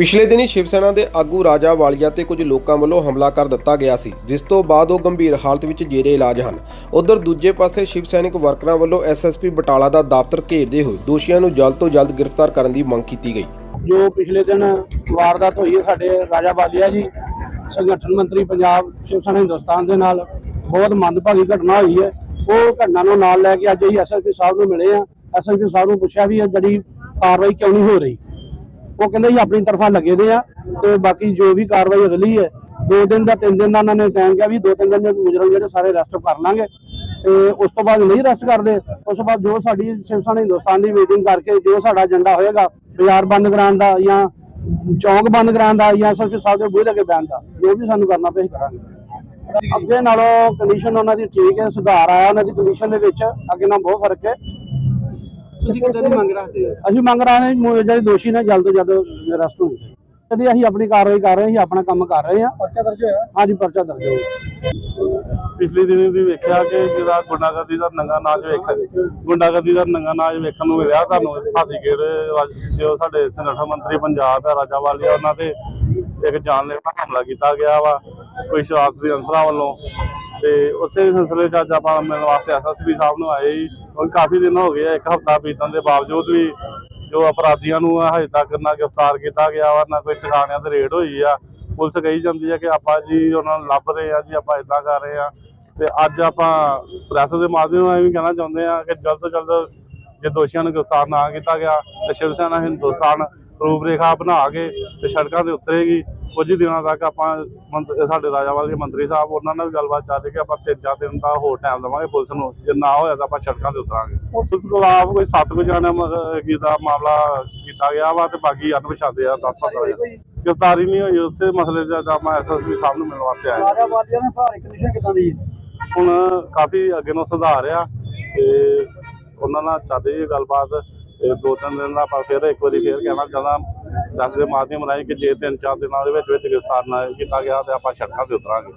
ਪਿਛਲੇ ਦਿਨੀ ਸ਼ਿਵ ਸੈਨਾ ਦੇ ਆਗੂ ਰਾਜਾ ਵਾਲੀਆ ਤੇ ਕੁਝ ਲੋਕਾਂ ਵੱਲੋਂ ਹਮਲਾ ਕਰ ਦਿੱਤਾ ਗਿਆ ਸੀ, ਜਿਸ ਤੋਂ ਬਾਅਦ ਉਹ ਗੰਭੀਰ ਹਾਲਤ ਵਿੱਚ ਜੇਰੇ ਇਲਾਜ ਹਨ। ਉਧਰ ਦੂਜੇ ਪਾਸੇ ਸ਼ਿਵ ਸੈਨਿਕ ਵਰਕਰਾਂ ਵੱਲੋਂ ਐਸਐਸਪੀ ਬਟਾਲਾ ਦਾ ਦਫ਼ਤਰ ਘੇਰਦੇ ਹੋਏ ਦੋਸ਼ੀਆਂ ਨੂੰ ਜਲਦ ਤੋਂ ਜਲਦ ਗ੍ਰਿਫਤਾਰ ਕਰਨ ਦੀ ਮੰਗ ਕੀਤੀ ਗਈ। ਜੋ ਪਿਛਲੇ ਦਿਨ ਵਾਰਦਾਤ ਹੋਈ ਹੈ ਸਾਡੇ ਰਾਜਾ ਵਾਲੀਆ ਜੀ, ਸੰਗਠਨ ਮੰਤਰੀ ਪੰਜਾਬ ਸ਼ਿਵ ਸੈਨਾ ਹਿੰਦੁਸਤਾਨ ਦੇ ਨਾਲ, ਬਹੁਤ ਮੰਦਭਾਗੀ ਘਟਨਾ ਹੋਈ ਹੈ। ਉਹ ਘਟਨਾ ਨੂੰ ਨਾਲ ਲੈ ਕੇ ਅੱਜ ਅਸੀਂ ਐਸਐਸਪੀ ਸਾਹਿਬ ਨੂੰ ਮਿਲੇ ਆ ਐਸਐਸਪੀ ਸਾਹਿਬ ਨੂੰ ਪੁੱਛਿਆ ਵੀ ਇਹ ਜਿਹੜੀ ਕਾਰਵਾਈ ਕਿਉਂ ਨਹੀਂ ਹੋ ਰਹੀ? ਉਹ ਕਹਿੰਦੇ ਜੀ ਆਪਣੀ ਤਰਫਾਂ ਲੱਗੇ ਦੇ ਆ ਤੇ ਬਾਕੀ ਜੋ ਵੀ ਕਾਰਵਾਈ ਅਗਲੀ ਹੈ, ਦੋ ਦਿਨ ਦਾ ਤਿੰਨ ਦਿਨ ਦਾ ਉਹਨਾਂ ਨੇ ਟਾਈਮ ਕਿਹਾ ਵੀ ਦੋ ਤਿੰਨ ਦਿਨ ਦੇ ਮੁਜਰਮ ਜਿਹੜੇ ਸਾਰੇ ਅਰੈਸਟ ਕਰ ਲਾਂਗੇ। ਤੇ ਉਸ ਤੋਂ ਬਾਅਦ ਨਹੀਂ ਅਰੈਸਟ ਕਰਦੇ, ਉਸ ਤੋਂ ਬਾਅਦ ਜੋ ਸਾਡੀ ਸ਼ਿਵ ਹਿੰਦੁਸਤਾਨ ਦੀ ਮੀਟਿੰਗ ਕਰਕੇ ਜੋ ਸਾਡਾ ਏਜੰਡਾ ਹੋਏਗਾ, ਬਾਜ਼ਾਰ ਬੰਦ ਕਰਾਉਣ ਦਾ ਜਾਂ ਚੌਂਕ ਬੰਦ ਕਰਾਉਣ ਦਾ ਜਾਂ ਸਰਕੀ ਸਾਹਿਬ ਦੇ ਬੂਹੇ ਲੱਗੇ ਬੈਣ ਦਾ, ਜੋ ਵੀ ਸਾਨੂੰ ਕਰਨਾ ਪਿਆ ਕਰਾਂਗੇ। ਅੱਗੇ ਨਾਲੋਂ ਕੰਡੀਸ਼ਨ ਉਹਨਾਂ ਦੀ ਠੀਕ ਹੈ, ਸੁਧਾਰ ਆਇਆ ਉਹਨਾਂ ਦੀ ਕੰਡੀਸ਼ਨ ਦੇ ਵਿੱਚ, ਅੱਗੇ ਨਾਲ ਬਹੁਤ ਫ਼ਰਕ ਹੈ। ਤੁਸੀਂ ਕਿੱਦਾਂ ਦੀ ਮੰਗ ਰੱਖਦੇ ਹੋ? ਅਸੀਂ ਮੰਗ ਰਹੇ ਹਾਂ ਮੁ- ਜਿਹੜੇ ਦੋਸ਼ੀ ਨੇ ਜਲਦ ਤੋਂ ਜਲਦ ਅਰੈਸਟ ਹੋਣ ਕਦੇ ਅਸੀਂ ਆਪਣੀ ਕਾਰਵਾਈ ਕਰ ਰਹੇ ਹਾਂ ਅਸੀਂ ਆਪਣਾ ਕੰਮ ਕਰ ਰਹੇ ਹਾਂ। ਪਰਚਾ ਦਰਜ ਹੋਇਆ? ਹਾਂਜੀ ਪਰਚਾ ਦਰਜ ਹੋ ਗਿਆ ਪਿਛਲੇ ਦਿਨੀ ਵੀ ਵੇਖਿਆ ਕਿ ਜਿਹੜਾ ਗੁੰਡਾਗਰਦੀ ਦਾ ਨੰਗਾ ਨਾਚ ਵੇਖ ਗੁੰਡਾਗਰਦੀ ਦਾ ਨੰਗਾ ਨਾਚ ਵੇਖਣ ਨੂੰ ਮਿਲਿਆ ਤੁਹਾਨੂੰ ਹਾਦੀਗੇੜ ਜੋ ਸਾਡੇ ਸੰਗਠਨ ਮੰਤਰੀ ਪੰਜਾਬ ਹੈ ਰਾਜਾ ਵਾਲੀਆ ਉਹਨਾਂ ਤੇ ਇੱਕ ਜਾਨਲੇਵਾ ਹਮਲਾ ਕੀਤਾ ਗਿਆ ਵਾ। ਕੋਈ ਸ਼ਰਾਰਤੀ ਅਨਸਰਾਂ ਵੱਲੋਂ ਤੇ ਉਸੇ ਸਿਲਸਿਲੇ 'ਚ ਅੱਜ ਆਪਾਂ ਮਿਲਣ ਵਾਸਤੇ ਐਸਐਸਪੀ ਸਾਹਿਬ ਨੂੰ ਆਏ ਸੀ ਕਿਉਂਕਿ ਕਾਫੀ ਦਿਨ ਹੋ ਗਏ ਆ, ਇੱਕ ਹਫਤਾ ਬੀਤਣ ਦੇ ਬਾਵਜੂਦ ਵੀ ਜੋ ਅਪਰਾਧੀਆਂ ਨੂੰ ਹਜੇ ਤੱਕ ਨਾ ਗ੍ਰਿਫਤਾਰ ਕੀਤਾ ਗਿਆ ਵਾ, ਨਾ ਕੋਈ ਟਿਕਾਣਿਆਂ ਤੇ ਰੇਡ ਹੋਈ ਆ। ਪੁਲਿਸ ਕਹੀ ਜਾਂਦੀ ਹੈ ਕਿ ਆਪਾਂ ਜੀ ਉਹਨਾਂ ਨੂੰ ਲੱਭ ਰਹੇ ਆ ਜੀ, ਆਪਾਂ ਇਦਾਂ ਕਰ ਰਹੇ ਆ। ਤੇ ਅੱਜ ਆਪਾਂ ਪ੍ਰੈਸ ਦੇ ਮਾਧਿਅਮ ਨਾਲ ਇਹ ਵੀ ਕਹਿਣਾ ਚਾਹੁੰਦੇ ਆ ਕਿ ਜਲਦ ਤੋਂ ਜਲਦ ਜੇ ਦੋਸ਼ੀਆਂ ਨੂੰ ਗ੍ਰਿਫਤਾਰ ਨਾ ਕੀਤਾ ਗਿਆ, ਤੇ ਸ਼ਿਵ ਸੈਨਾ ਹਿੰਦੁਸਤਾਨ ਰੂਪਰੇਖਾ ਬਣਾ ਕੇ ਤੇ ਸੜਕਾਂ ਤੇ ਉਤਰੇਗੀ। ਕੁਝ ਦਿਨਾਂ ਤੱਕ ਆਪਾਂ ਸਾਡੇ ਰਾਜਾਵਾਲ ਦੇ ਮੰਤਰੀ ਸਾਹਿਬ ਉਹਨਾਂ ਨਾਲ ਵੀ ਗੱਲਬਾਤ ਚੱਲ ਕਿ ਆਪਾਂ ਤਿੰਨ ਚਾਰ ਦਿਨ ਦਾ ਹੋਰ ਟਾਈਮ ਦੇਵਾਂਗੇ ਪੁਲਿਸ ਨੂੰ। ਜੇ ਨਾ ਹੋਇਆ ਤਾਂ ਆਪਾਂ ਸੜਕਾਂ ਤੇ ਉਤਰਾਂਗੇ। ਪੁਲਿਸ ਖਿਲਾਫ ਕੋਈ ਸੱਤ ਕੁ ਜਾਣੇ ਦਾ ਮਾਮਲਾ ਕੀਤਾ ਗਿਆ ਵਾ ਤੇ ਬਾਕੀ ਅਣਪਛਾਤੇ ਆ 10 15 ਜਣੇ। ਗ੍ਰਿਫਤਾਰੀ ਨਹੀਂ ਹੋਈ ਉਸੇ ਮਸਲੇ ਦਾ ਤਾਂ ਆਪਾਂ ਐਸਐਸਪੀ ਸਾਹਿਬ ਨੂੰ ਮਿਲਣ ਵਾਸਤੇ ਆਏ ਹਾਂ। ਰਾਜਾ ਵਾਲੀਆ ਨੇ ਭਾਰੀ ਕੰਡੀਸ਼ਨ ਕਿੱਦਾਂ ਦੀ? ਹੁਣ ਕਾਫੀ ਅੱਗੇ ਨੂੰ ਸੁਧਾਰ ਆ ਤੇ ਉਹਨਾਂ ਨਾਲ ਚੱਲ ਰਹੀ ਗੱਲਬਾਤ। ਤੇ ਦੋ ਤਿੰਨ ਦਿਨ ਦਾ ਆਪਾਂ ਫਿਰ ਇੱਕ ਵਾਰੀ ਫਿਰ ਕਹਿਣਾ ਚਾਹੁੰਦਾ, ਦੱਸ ਦੇ ਮਾਧਿਅਮ ਰਾਹੀਂ ਕਿ ਜੇ ਤਿੰਨ ਚਾਰ ਦਿਨਾਂ ਦੇ ਵਿੱਚ ਵਿੱਚ ਗ੍ਰਿਫਤਾਰ ਨਾ ਕੀਤਾ ਗਿਆ ਤੇ ਆਪਾਂ ਸੜਕਾਂ ਤੇ ਉਤਰਾਂਗੇ।